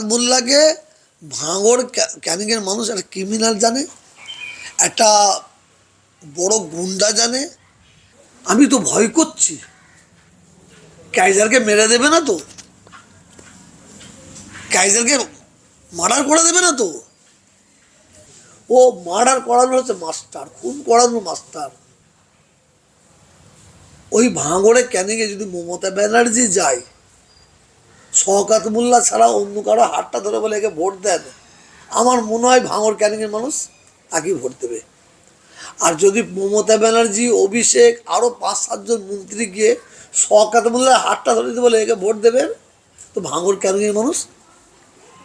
মোল্লাকে ভাঙড় ক্যা- ক্যানিংয়ের মানুষ একটা ক্রিমিনাল জানে, একটা বড় গুন্ডা জানে। আমি তো ভয় করছি। কাইজারকে মেরে দেবে না তো? কাইজারকে মার্ডার করে দেবে না তো? ও মার্ডার করানো হচ্ছে মাস্টার, খুন করানো মাস্টার। ওই ভাঙড়ে ক্যানিংয়ে যদি মমতা ব্যানার্জি যায় শওকাত মোল্লা ছাড়া অন্য কারও হাতটা ধরে বলে একে ভোট দেন আমার মনে হয় ভাঙর ক্যানিংয়ের মানুষ তাকেই ভোট দেবে। আর যদি মমতা ব্যানার্জি, অভিষেক আরও পাঁচ সাতজন মন্ত্রী গিয়ে শওকাত মোল্লার হাতটা ধরে দিতে বলে একে ভোট দেবেন তো ভাঙর ক্যানিংয়ের মানুষ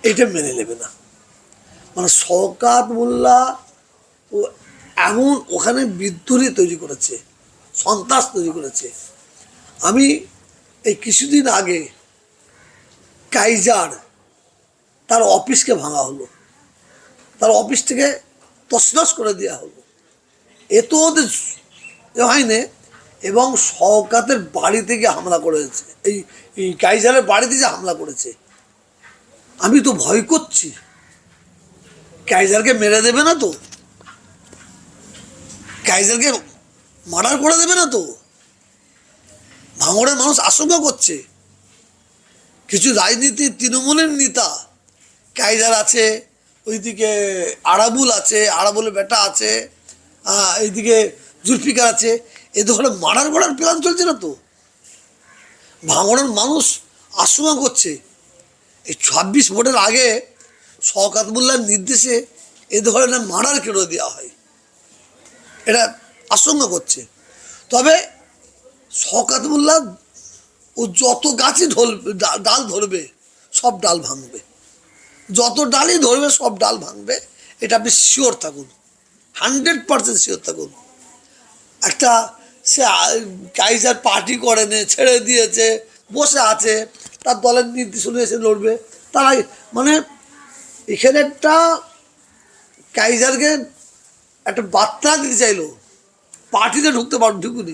এটা মেনে নেবে না। মানে শওকাত মোল্লা ও এমন ওখানে বিদ্রোহী তৈরি করেছে, সন্ত্রাস তৈরি করেছে। আমি এই কিছুদিন আগে কাইজার, তার অফিসকে ভাঙা হলো। তার অফিস থেকে তছনছ করে দেওয়া হলো। এ তো ওদের হয়নি এবং শওকাতের বাড়ি থেকে হামলা করেছে। এই এই কাইজারের বাড়িতে যে হামলা করেছে। আমি তো ভয় করছি। কাইজারকে মেরে দেবে না তো? কাইজারকে মার্ডার করে দেবে না তো? ভাঙড়ের মানুষ আশঙ্কা করছে। কিছু রাজনীতি তৃণমূলের নেতা। কায়দার আছে, ওইদিকে আরাবুল আছে আরাবুলের বেটা আছে এইদিকে জুলফিকার আছে, এ ধরনের মারার করার প্ল্যান চলছে না তো? ভাঙড়ের মানুষ আশঙ্কা করছে। এই ছাব্বিশ ভোটের আগে শওকাত মোল্লার নির্দেশে এ ধরনের মারার কেন দেওয়া হয়। এটা আশঙ্কা করছে। তবে শওকাত মোল্লা ও যত গাছই ডা- ডাল ধরবে, সব ডাল ভাঙবে। যত ডালই ধরবে, সব ডাল ভাঙবে। এটা আপনি শিওর থাকুন। হান্ড্রেড পার্সেন্ট শিওর থাকুন। একটা সে কাইজার পার্টি করেনি ছেড়ে দিয়েছে, বসে আছে, তার দলের নির্দেশ অনুযায়ী এসে লড়বে। তারা মানে এখানে একটা কাইজারকে একটা বার্তা দিতে চাইলো। পার্টিতে ঢুকতে পার, ঢুকুনি।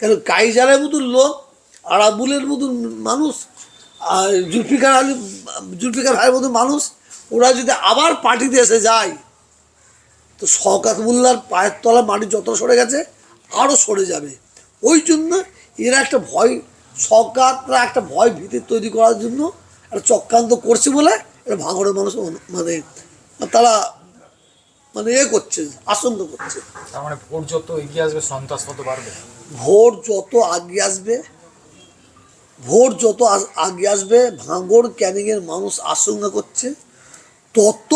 কেন, কাইজারের মতো লোক আরাবুলের মতন মানুষ আর জুলফিকার আলী জুলফিকার ভাইয়ের মতন মানুষ ওরা যদি আবার পার্টিতে এসে যায় তো শওকাত মোল্লার পায়ের তলা মাটি যত সরে গেছে আরও সরে যাবে। ওই জন্য এরা একটা ভয় শওকাতরা একটা ভয় ভীতি তৈরি করার জন্য একটা চক্রান্ত করছে বলে এটা ভাঙড়ের মানুষ মানে তারা মানে এ করছে আশঙ্কা করছে। তার মানে ভোট যত এগিয়ে আসবে সন্ত্রাস তত বাড়বে। ভোট যত আগে আসবে ভোট যত আগে আসবে, ভাঙড় ক্যানিংয়ের মানুষ আশঙ্কা করছে, তত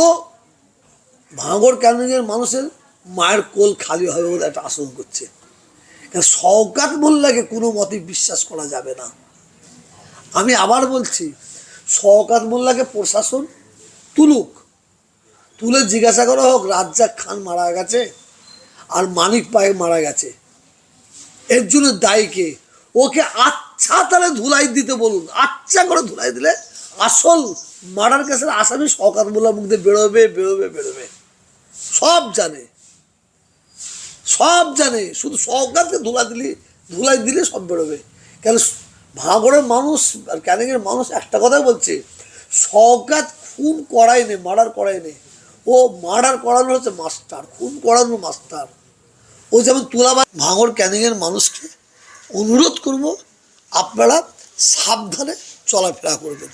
ভাঙড় ক্যানিংয়ের মানুষের মায়ের কোল খালি হবে বলে একটা আশঙ্কা করছে। শওকাত মোল্লাকে কোনো মতে বিশ্বাস করা যাবে না। আমি আবার বলছি, শওকাত মোল্লাকে প্রশাসন তুলুক, তুলে জিজ্ঞাসা করা হোক, রাজ্জাক খান মারা গেছে আর মানিক পায়ে মারা গেছে। এর জন্য দায়ী কে? ওকে আচ্ছা তাহলে ধুলাই দিতে বলুন আচ্ছা করে ধুলাই দিলে আসল মার্ডার কেসের আসামি শওকাত মোল্লা মুখ দিয়ে বেরোবে বেরোবে বেরোবে। সব জানে। সব জানে। শুধু শওকাতকে ধুলা দিলে, ধুলাই দিলে সব বেরোবে। কেন ভাঙড়ের মানুষ আর ক্যানিংয়ের মানুষ একটা কথাই বলছে, শওকাত খুন করায় নে মার্ডার করায় নে ও মার্ডার করানো হচ্ছে মাস্টার, খুন করানো মাস্টার। ও যেমন তুলাবা ভাঙর ক্যানিংয়ের মানুষকে অনুরোধ করব আপনারা সাবধানে চলাফেরা করবেন।